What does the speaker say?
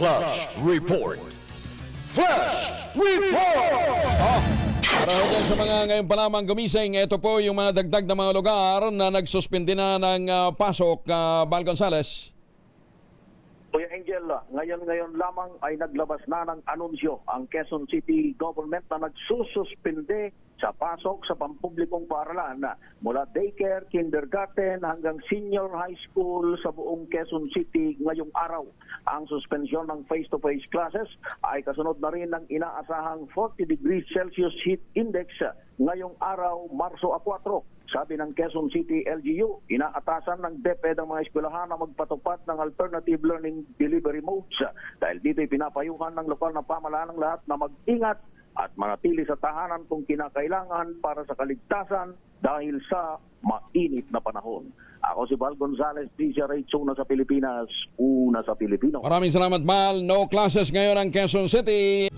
Flash Report. Flash Report! Para ho dyan sa mga ngayon pa lamang gumising, ito po yung mga dagdag na mga lugar na nagsuspindi na ng ah, pasok, uh, Val Gonzales. Kuya Angel, ngayon ngayon lamang ay naglabas na ng anunsyo ang Quezon City government na nagsususpinde sa pasok sa pampublikong paaralan mula daycare, kindergarten hanggang senior high school sa buong Quezon City ngayong araw. Ang suspensyon ng face-to-face classes ay kasunod na rin ng inaasahang 40 degrees Celsius heat index ngayong araw, Marso 4. Sabi ng Quezon City LGU, inaatasan ng DepEd ang mga eskwelahan na magpatupad ng alternative learning delivery modes dahil dito'y pinapayuhan ng lokal na pamahalaan ng lahat na mag-ingat at manatili sa tahanan kung kinakailangan para sa kaligtasan dahil sa mainit na panahon. Ako si Val Gonzales, DCRH, una sa Pilipinas, una sa Pilipino. Maraming salamat, Val. No classes ngayon ang Quezon City.